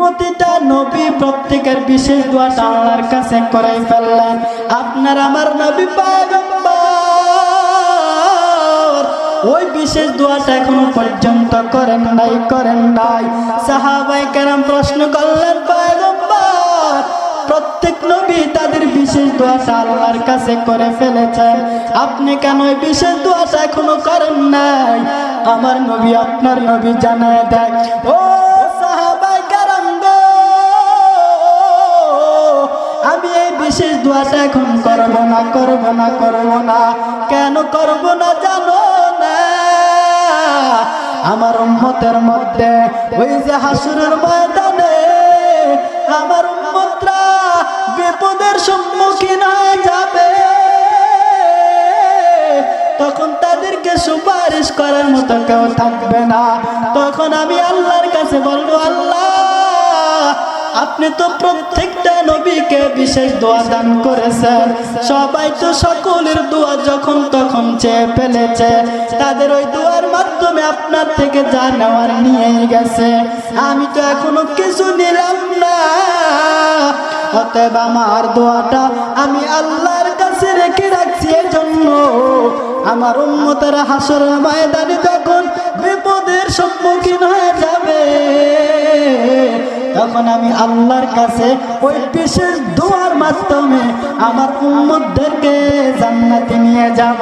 প্রতিটা নবী প্রত্যেকের বিশেষ দোয়াটা আল্লাহর কাছে করে ফেললেন। আপনার আমার নবী ওই বিশেষ দোয়াটা এখনও পর্যন্ত করেন নাই করেন নাই। সাহাবাই কেরাম প্রশ্ন করলেন প্রত্যেক নবী তাদের বিশেষ দোয়াটা আল্লাহর কাছে করে ফেলেছেন। আপনি কেন ওই বিশেষ দোয়াটা এখনও করেন নাই? আমার নবী আপনার নবী জানায় দেয়। ও দোয়াটা এখন করব না করব না করব না। কেন করব না জানো না? আমার উম্মতের মধ্যে ওই যে হাসুরের ময়দানে আমার উম্মতরা বিপদের সম্মুখীন হয়ে যাবে। তখন তাদেরকে সুপারিশ করার মতো কেউ থাকবে না। তখন আমি আল্লাহর কাছে বলব, আল্লাহ, আপনি তো প্রত্যেকটা নবীকে বিশেষ দোয়া দান করেছেন সবাই তো সকলের দোয়া যখন তখন চেয়ে ফেলেছে। তাদের ওই দোয়ার মাধ্যমে আপনার থেকে যা নেওয়ার নিয়ে গেছে। আমি তো এখনও কিছু নিলাম না। অতএব আমার দোয়াটা আমি আল্লাহর কাছে রেখে রাখছি। এজন্য আমার উন্মতেরা হাসর ময়দানে তখন বিপদের সম্মুখীন হয়ে তখন আমি আল্লাহর কাছে ওই বিশেষ দোয়ার মাধ্যমে আমার উম্মদদেরকে জান্নাতে নিয়ে যাব।